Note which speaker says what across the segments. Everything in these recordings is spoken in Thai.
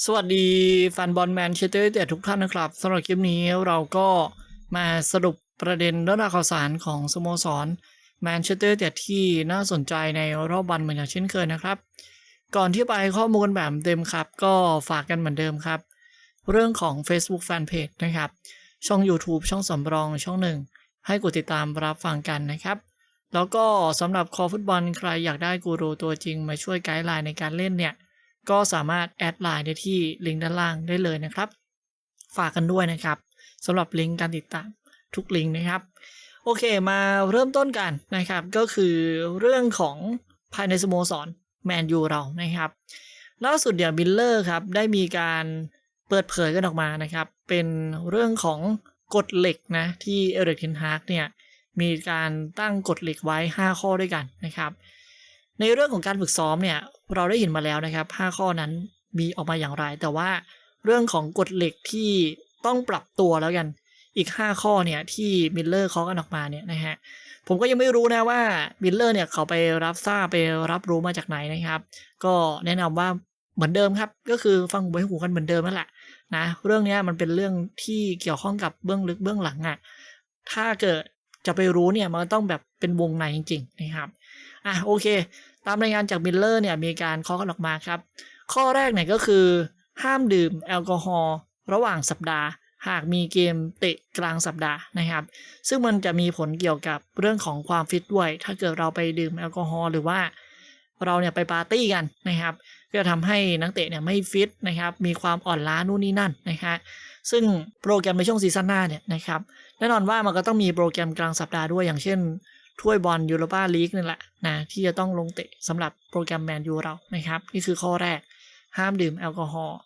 Speaker 1: สวัสดีแฟนบอลแมนเชสเตอร์เต็ดทุกท่านนะครับสำหรับคลิปนี้เราก็มาสรุปประเด็นเรื่องราวข่าวสารของสโมสรแมนเชสเตอร์เต็ดที่น่าสนใจในรอบวันเหมือนอย่างเช่นเคยนะครับ ก่อนที่ไปข้อมูลแบบเต็มครับ ก็ฝากกันเหมือนเดิมครับ เรื่องของ Facebook Fanpage นะครับ ช่อง YouTube ช่องสำรองช่องหนึ่งให้กดติดตามรับฟังกันนะครับ แล้วก็สำหรับคอฟุตบอลใครอยากได้กูรูตัวจริงมาช่วยไกด์ไลน์ในการเล่นเนี่ย ก็สามารถแอดไลน์ได้ที่ลิงก์ด้านล่างได้เลยนะครับ ฝากกันด้วยนะครับสำหรับลิงก์การติดตามทุกลิงก์นะครับ โอเคมาเริ่มต้นกันนะครับ ก็คือเรื่องของภายในสโมสรแมนยูเรานะครับล่าสุดเดี๋ยวบิลเลอร์ครับได้มีการเปิดเผยกันออกมานะครับ เป็นเรื่องของกฎเหล็กนะที่เอริกเทนฮากเนี่ยมีการตั้งกฎเหล็กไว้ 5 ข้อด้วยกันนะครับ ในเรื่องของการฝึกซ้อมเนี่ย เราได้เห็นมาแล้วนะครับ 5 ข้อนั้นมีออกมาอย่างไร แต่ว่าเรื่องของกฎเหล็กที่ต้องปรับตัวแล้วกันอีก 5 ข้อเนี่ยที่มิลเลอร์เขากันออกมาเนี่ยนะฮะผมก็ยังไม่รู้นะว่ามิลเลอร์เนี่ยเขาไปรับทราบไปรับรู้มาจากไหนนะครับ ก็แนะนำว่าเหมือนเดิมครับ ก็คือฟังหูไว้หูกันเหมือนเดิมนั่นแหละนะเรื่องนี้มันเป็นเรื่องที่เกี่ยวข้องกับเบื้องลึกเบื้องหลังอะ่ะถ้าเกิดจะไปรู้เนี่ยมันต้องแบบเป็นวงในจริง ๆ นะครับอะโอเค ตามรายงานจากมิลเลอร์เนี่ยมีการเคาะกันออกมาครับ ข้อแรกเนี่ยก็คือ ห้ามดื่มแอลกอฮอล์ระหว่างสัปดาห์ หากมีเกมเตะกลางสัปดาห์นะครับ ซึ่งมันจะมีผลเกี่ยวกับเรื่องของความฟิตด้วย ถ้าเกิดเราไปดื่มแอลกอฮอล์หรือว่าเราเนี่ยไปปาร์ตี้กันนะครับก็จะทำให้นักเตะเนี่ยไม่ฟิตนะครับมีความอ่อนล้านู่นนี่นั่นนะฮะซึ่งโปรแกรมในช่วงซีซั่นหน้าเนี่ยนะครับแน่นอนว่ามันก็ต้องมีโปรแกรมกลางสัปดาห์ด้วยอย่างเช่น ถ้วยบอลยูโรปาลีกนี่แหละ นะที่จะต้องลงเตะสำหรับโปรแกรมแมนยูเรานะครับนี่คือข้อแรกห้ามดื่มแอลกอฮอล์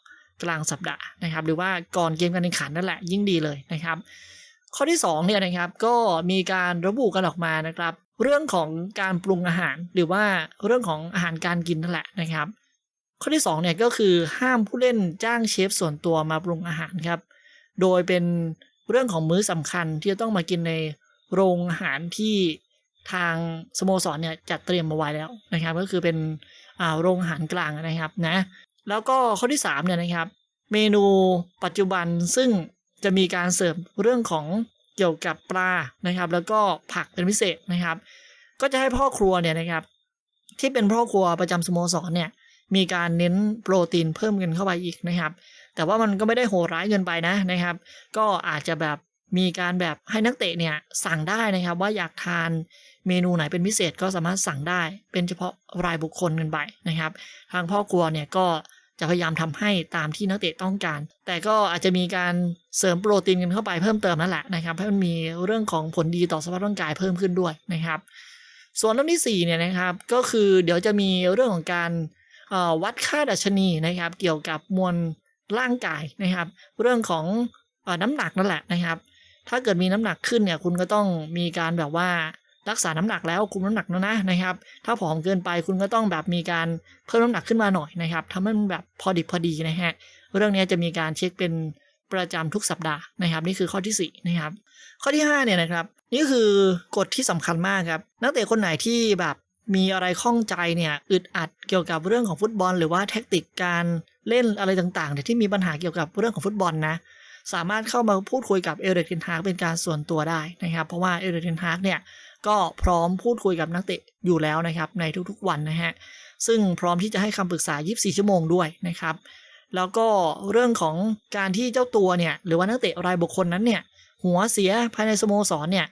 Speaker 1: กลางสัปดาห์นะครับ หรือว่าก่อนเกมการแข่งขันนั่นแหละยิ่งดีเลยนะครับ ข้อที่2เนี่ยนะครับก็มีการระบุกันออกมานะครับ เรื่องของการปรุงอาหารหรือว่าเรื่องของอาหารการกินนั่นแหละนะครับ ข้อที่2เนี่ยก็คือห้ามผู้เล่นจ้างเชฟส่วนตัวมาปรุงอาหารครับ โดยเป็นเรื่องของมื้อสำคัญที่จะต้องมากินในโรงอาหารที่ ทางสโมสรเนี่ยจัดเตรียมมาไว้แล้วนะครับ ก็คือเป็นอ่าโรงอาหารกลางนะครับนะแล้วก็ข้อที่3เนี่ยนะครับ เมนูปัจจุบันซึ่งจะมีการเสิร์ฟเรื่องของเกี่ยวกับปลานะครับ แล้วก็ผักเป็นพิเศษนะครับ ก็จะให้พ่อครัวเนี่ยนะครับ ที่เป็นพ่อครัวประจำสโมสรเนี่ยมีการเน้นโปรตีนเพิ่มกันเข้าไปอีกนะครับ แต่ว่ามันก็ไม่ได้โหดร้ายเกินไปนะนะครับ ก็อาจจะแบบ มีการแบบให้นักเตะเนี่ยสั่งได้นะครับว่าอยากทานเมนูไหนเป็นพิเศษก็สามารถสั่งได้ เป็นเฉพาะรายบุคคลกันไปนะครับ ทางพ่อครัวเนี่ยก็จะพยายามทำให้ตามที่นักเตะต้องการ แต่ก็อาจจะมีการเสริมโปรตีนกันเข้าไปเพิ่มเติมนั่นแหละนะครับให้มันมีเรื่องของผลดีต่อสภาพร่างกายเพิ่มขึ้นด้วยนะครับ ส่วนเรื่องที่4เนี่ยนะครับก็คือเดี๋ยวจะมีเรื่องของการวัดค่าดัชนีนะครับ เกี่ยวกับมวลร่างกายนะครับ เรื่องของน้ำหนักนั่นแหละนะครับ ถ้าเกิดมีน้ำหนักขึ้นเนี่ยคุณก็ต้องมีการแบบว่ารักษาน้ำหนักแล้วคุมน้ำหนักแล้วนะนะครับ ถ้าผอมเกินไปคุณก็ต้องแบบมีการเพิ่มน้ำหนักขึ้นมาหน่อยนะครับทำให้มันแบบพอดิบพอดีนะฮะเรื่องนี้จะมีการเช็คเป็นประจำทุกสัปดาห์นะครับ นี่คือข้อที่4นะครับ ข้อที่5เนี่ยนะครับ นี่คือกฎที่สำคัญมากครับ นักเตะคนไหนที่แบบมีอะไรข้องใจเนี่ยอึดอัดเกี่ยวกับเรื่องของฟุตบอล หรือว่าแท็กติกการเล่นอะไรต่างๆ ที่มีปัญหาเกี่ยวกับเรื่องของฟุตบอลนะ สามารถเข้ามาพูดคุยกับเอเดรเทนฮากเป็นการส่วนตัวได้นะครับ เพราะว่าเอเดรเทนฮากเนี่ยก็พร้อมพูดคุยกับนักเตะอยู่แล้วนะครับในทุกๆวันนะฮะซึ่งพร้อมที่จะให้คำปรึกษา 24 ชั่วโมงด้วยนะครับ แล้วก็เรื่องของการที่เจ้าตัวเนี่ยหรือว่านักเตะรายบุคคลนั้นเนี่ยหัวเสียภายในสโมสรเนี่ย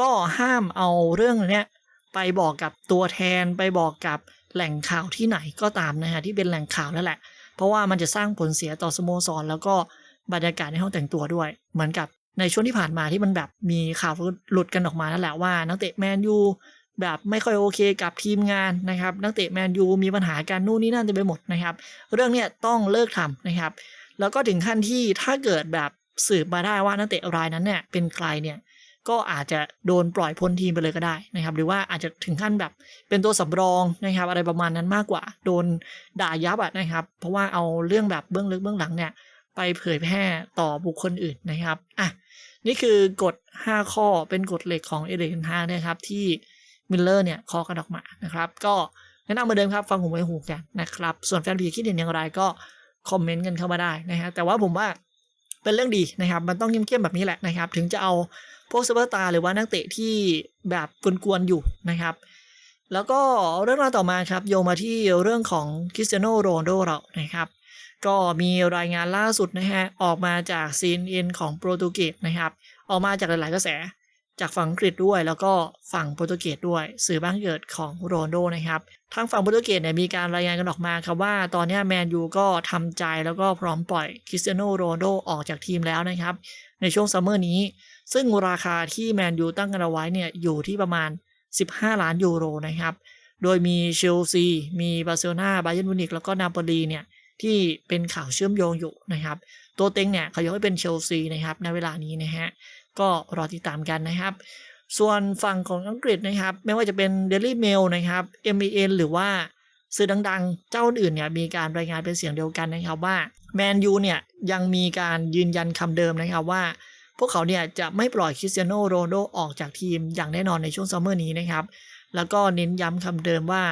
Speaker 1: ก็ห้ามเอาเรื่องเนี้ยไปบอกกับตัวแทนไปบอกกับแหล่งข่าวที่ไหนก็ตามนะฮะที่เป็นแหล่งข่าวนั่นแหละ เพราะว่ามันจะสร้างผลเสียต่อสโมสร แล้วก็ บรรยากาศในห้องแต่งตัวด้วย เหมือนกับในช่วงที่ผ่านมาที่มันแบบมีข่าวหลุดกันออกมานั่นแหละว่านักเตะแมนยูแบบไม่ค่อยโอเคกับทีมงานนะครับ นักเตะแมนยูมีปัญหาการนู่นนี่นั่นเต็มไปหมดนะครับ เรื่องเนี้ยต้องเลิกทำนะครับ แล้วก็ถึงขั้นที่ถ้าเกิดแบบสืบมาได้ว่านักเตะรายนั้นเนี่ยเป็นใครเนี่ยก็อาจจะโดนปล่อยพ้นทีมไปเลยก็ได้นะครับ หรือว่าอาจจะถึงขั้นแบบเป็นตัวสำรองนะครับ อะไรประมาณนั้นมากกว่า โดนด่ายับอะนะครับ เพราะว่าเอาเรื่องแบบเบื้องลึกเบื้องหลังเนี่ย ไปเผยแพร่ต่อบุคคลอื่นนะครับอะนี่คือกฎ 5 ข้อเป็นกฎเหล็กของเอเดนฮานะครับที่มิลเลอร์เนี่ยคอกันออกมานะครับ ก็แนะนำเหมือนเดิมครับฟังหูไว้หูกันนะครับ ส่วนแฟนพีคิดเห็นอย่างไรก็คอมเมนต์กันเข้ามาได้นะฮะแต่ว่าผมว่าเป็นเรื่องดีนะครับ มันต้องเข้มๆแบบนี้แหละนะครับ ถึงจะเอาพวกซูเปอร์สตาร์หรือว่านักเตะที่แบบกวนๆอยู่นะครับ แล้วก็เรื่องราวต่อมาครับโยงมาที่เรื่องของคริสเตียโนโรนโดเรานะครับ ก็มีรายงานล่าสุดนะฮะออกมาจาก CNN ของโปรตุเกสนะครับ ออกมาจากหลาย ๆ กระแส จากฝั่งอังกฤษด้วยแล้วก็ฝั่งโปรตุเกสด้วย สื่อบ้านเกิดของโรนโดนะครับทางฝั่งโปรตุเกสเนี่ยมีการรายงานกันออกมาครับว่าตอนนี้แมนยูก็ทำใจแล้วก็พร้อมปล่อยคริสเตียโนโรนโดออกจากทีมแล้วนะครับ ในช่วงซัมเมอร์นี้ ซึ่งราคาที่แมนยูตั้งกันเอาไว้เนี่ยอยู่ที่ประมาณ 15 ล้านยูโรนะครับโดยมีเชลซีมีบาร์เซโลนาบาเยิร์นมูนิกแล้วก็นาโปลีเนี่ย ที่เป็นข่าวเชื่อมโยงอยู่นะครับ ตัวเต็งเนี่ยเขายกให้เป็นเชลซีนะครับในเวลานี้นะฮะก็รอติดตามกันนะครับ ส่วนฝั่งของอังกฤษนะครับ ไม่ว่าจะเป็น Daily Mail นะครับ MBN หรือว่าสื่อดังๆ เจ้าอื่นเนี่ยมีการรายงานเป็นเสียงเดียวกันนะครับว่าแมนยูเนี่ยยังมีการยืนยันคำเดิมนะครับว่า พวกเขาเนี่ยจะไม่ปล่อยคริสเตียโนโรนโดออกจากทีมอย่างแน่นอนในช่วงซัมเมอร์นี้นะครับ แล้วก็เน้นย้ำคำเดิมว่า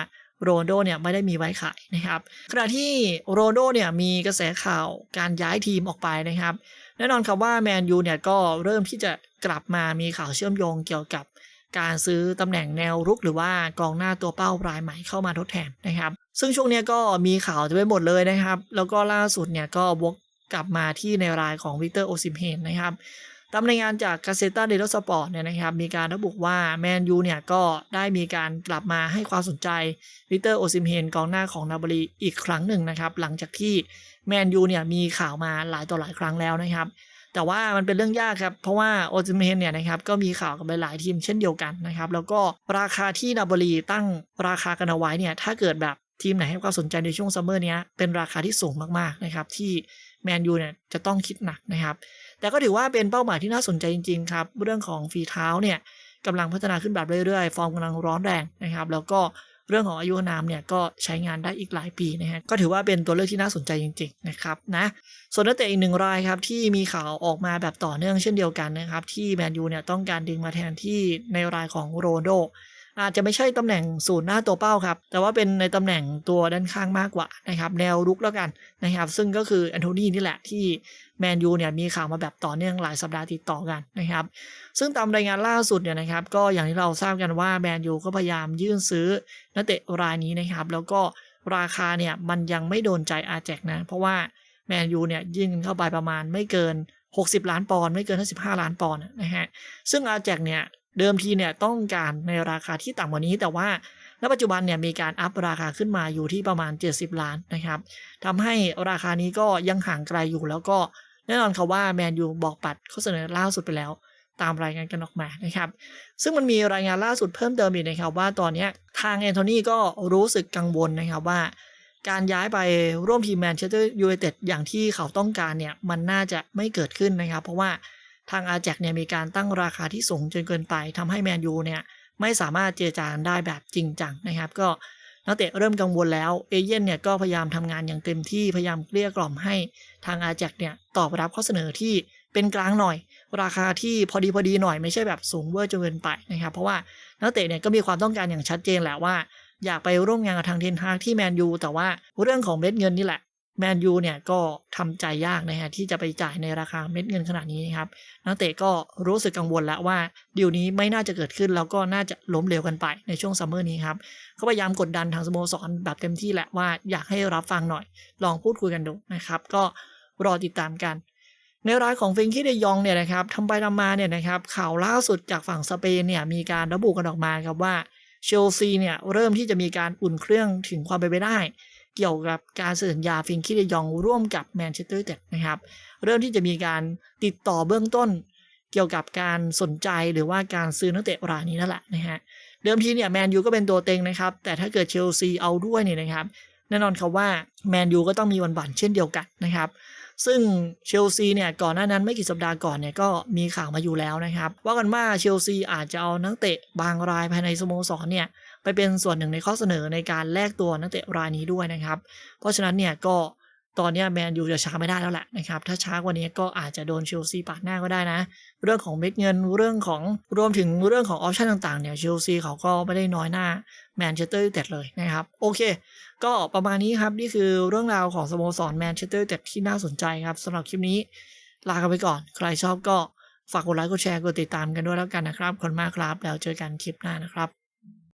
Speaker 1: โรนโดเนี่ยไม่ได้มีไว้ขายนะครับขณะที่โรนโดเนี่ยมีกระแสข่าวการย้ายทีมออกไปนะครับ แน่นอนครับว่าแมนยูเนี่ยก็เริ่มที่จะกลับมามีข่าวเชื่อมโยงเกี่ยวกับการซื้อตำแหน่งแนวรุกหรือว่ากองหน้าตัวเป้ารายใหม่เข้ามาทดแทนนะครับ ซึ่งช่วงนี้ก็มีข่าวจะไปหมดเลยนะครับ แล้วก็ล่าสุดเนี่ยก็วกกลับมาที่ในรายของวิกเตอร์โอซิมเฮนนะครับ ตามรายงานจากกาเซตาเดลสปอร์ตเนี่ยนะครับมีการระบุว่าแมนยูเนี่ยก็ได้มีการกลับมาให้ความสนใจวิเตอร์โอซิมเฮนกองหน้าของนาบรีอีกครั้งหนึ่งนะครับหลังจากที่แมนยูเนี่ยมีข่าวมาหลายต่อหลายครั้งแล้วนะครับแต่ว่ามันเป็นเรื่องยากครับ เพราะว่าโอซิมเฮนเนี่ยนะครับก็มีข่าวกับหลายทีมเช่นเดียวกันนะครับ แล้วก็ราคาที่นาบรีตั้งราคากันเอาไว้เนี่ยถ้าเกิดแบบ ทีมไหนให้ความสนใจในช่วงซัมเมอร์เนี้ยเป็นราคาที่สูงมากๆนะครับที่แมนยูเนี่ยจะต้องคิดหนักนะครับ แต่ก็ถือว่าเป็นเป้าหมายที่น่าสนใจจริงๆครับ เรื่องของฝีเท้าเนี่ยกำลังพัฒนาขึ้นแบบเรื่อยๆ ฟอร์มกำลังร้อนแรงนะครับ แล้วก็เรื่องของอายุนามเนี่ยก็ใช้งานได้อีกหลายปีนะฮะก็ถือว่าเป็นตัวเลือกที่น่าสนใจจริงๆนะครับนะส่วนนักเตะอีกหนึ่งรายครับที่มีข่าวออกมาแบบต่อเนื่องเช่นเดียวกันนะครับที่แมนยูเนี่ยต้องการดึงมาแทนที่ในรายของโรนโด อาจจะไม่ใช่ตำแหน่งศูนย์หน้าตัวเป้าครับ แต่ว่าเป็นในตำแหน่งตัวด้านข้างมากกว่านะครับ แนวรุกแล้วกันนะครับ ซึ่งก็คือแอนโทนีนี่แหละที่แมนยูเนี่ยมีข่าวมาแบบต่อเนื่องหลายสัปดาห์ติดต่อกันนะครับ ซึ่งตามรายงานล่าสุดเนี่ยนะครับ ก็อย่างที่เราทราบกันว่าแมนยูก็พยายามยื่นซื้อนักเตะรายนี้นะครับ แล้วก็ราคาเนี่ยมันยังไม่โดนใจอาแจกนะ เพราะว่าแมนยูเนี่ยยื่นเข้าไปประมาณไม่เกิน 60 ล้านปอนด์ไม่เกิน55ล้านปอนด์นะฮะซึ่งอาแจกเนี่ย เดิมทีเนี่ยต้องการในราคาที่ต่ำกว่านี้ แต่ว่าณปัจจุบันเนี่ยมีการอัพราคาขึ้นมาอยู่ที่ประมาณ 70 ล้านนะครับทำให้ราคานี้ก็ยังห่างไกลอยู่แล้วก็แน่นอนครับว่าแมนยูบอกปัดเขาเสนอล่าสุดไปแล้ว ตามรายงานกันออกมานะครับ ซึ่งมันมีรายงานล่าสุดเพิ่มเติมอีกนะครับ ว่าตอนนี้ทางแอนโทนีก็รู้สึกกังวลนะครับว่า การย้ายไปร่วมทีมแมนเชสเตอร์ยูไนเต็ดอย่างที่เขาต้องการเนี่ยมันน่าจะไม่เกิดขึ้นนะครับ เพราะว่า ทางอาแจกเนี่ยมีการตั้งราคาที่สูงจนเกินไปทำให้แมนยูเนี่ยไม่สามารถเจรจาได้แบบจริงจังนะครับ ก็นักเตะเริ่มกังวลแล้วเอเย่นเนี่ยก็พยายามทำงานอย่างเต็มที่พยายามเกลี้ยกล่อมให้ทางอาแจกเนี่ยตอบรับข้อเสนอที่เป็นกลางหน่อย ราคาที่พอดีพอดีหน่อยไม่ใช่แบบสูงเวอร์จนเกินไปนะครับ เพราะว่านักเตะเนี่ยก็มีความต้องการอย่างชัดเจนแหละว่า อยากไปร่วมงานกับทางเทนฮากที่แมนยูแต่ว่าเรื่องของเม็ดเงินนี่แหละ แมนยูเนี่ยก็ทำใจยากนะฮะที่จะไปจ่ายในราคาเม็ดเงินขนาดนี้นะครับนักเตะก็รู้สึกกังวลแล้วว่าดีลนี้ไม่น่าจะเกิดขึ้นแล้วก็น่าจะล้มเหลวกันไปในช่วงซัมเมอร์นี้ครับก็พยายามกดดันทางสโมสรแบบเต็มที่แหละว่าอยากให้รับฟังหน่อย ลองพูดคุยกันดูนะครับ ก็รอติดตามกันในรายของเฟงคิเดยองเนี่ยนะครับทำไปทำมาเนี่ยนะครับข่าวล่าสุดจากฝั่งสเปนเนี่ยมีการระบุกันออกมาครับว่าเชลซีเนี่ยเริ่มที่จะมีการอุ่นเครื่องถึงความเป็นไปได้ เกี่ยวกับการเซ็นสัญญาฟิงคิเดยองร่วมกับแมนเชสเตอร์ยูไนเต็ดนะครับเริ่มที่จะมีการติดต่อเบื้องต้น เกี่ยวกับการสนใจหรือว่าการซื้อนักเตะรายนี้นั่นแหละนะฮะเดิมทีเนี่ยแมนยูก็เป็นตัวเต็งนะครับแต่ถ้าเกิดเชลซีเอาด้วยเนี่ยนะครับแน่นอนครับว่าแมนยูก็ต้องมีวันบันเช่นเดียวกันนะครับซึ่งเชลซีเนี่ยก่อนหน้านั้นไม่กี่สัปดาห์ก่อนเนี่ยก็มีข่าวมาอยู่แล้วนะครับ ว่ากันว่าเชลซีอาจจะเอานักเตะบางรายภายในสโมสรเนี่ย ไปเป็นส่วนหนึ่งในข้อเสนอในการแลกตัวนักเตะรายนี้ด้วยนะครับ เพราะฉะนั้นเนี่ยก็ตอนนี้แมนยูจะช้าไม่ได้แล้วแหละนะครับ ถ้าช้ากว่านี้ก็อาจจะโดนเชลซีปาดหน้าก็ได้นะ เรื่องของเม็ดเงินเรื่องของรวมถึงเรื่องของออปชั่นต่างๆเนี่ยเชลซีเขาก็ไม่ได้น้อยหน้าแมนเชสเตอร์ยูไนเต็ดเลยนะครับ โอเค ก็ประมาณนี้ครับ นี่คือเรื่องราวของสโมสรแมนเชสเตอร์ยูไนเต็ดที่น่าสนใจครับสำหรับคลิปนี้ ลากันไปก่อน ใครชอบก็ฝากกดไลค์กดแชร์กดติดตามกันด้วยแล้วกันนะครับคุณมากครับแล้วเจอกันคลิปหน้านะครับ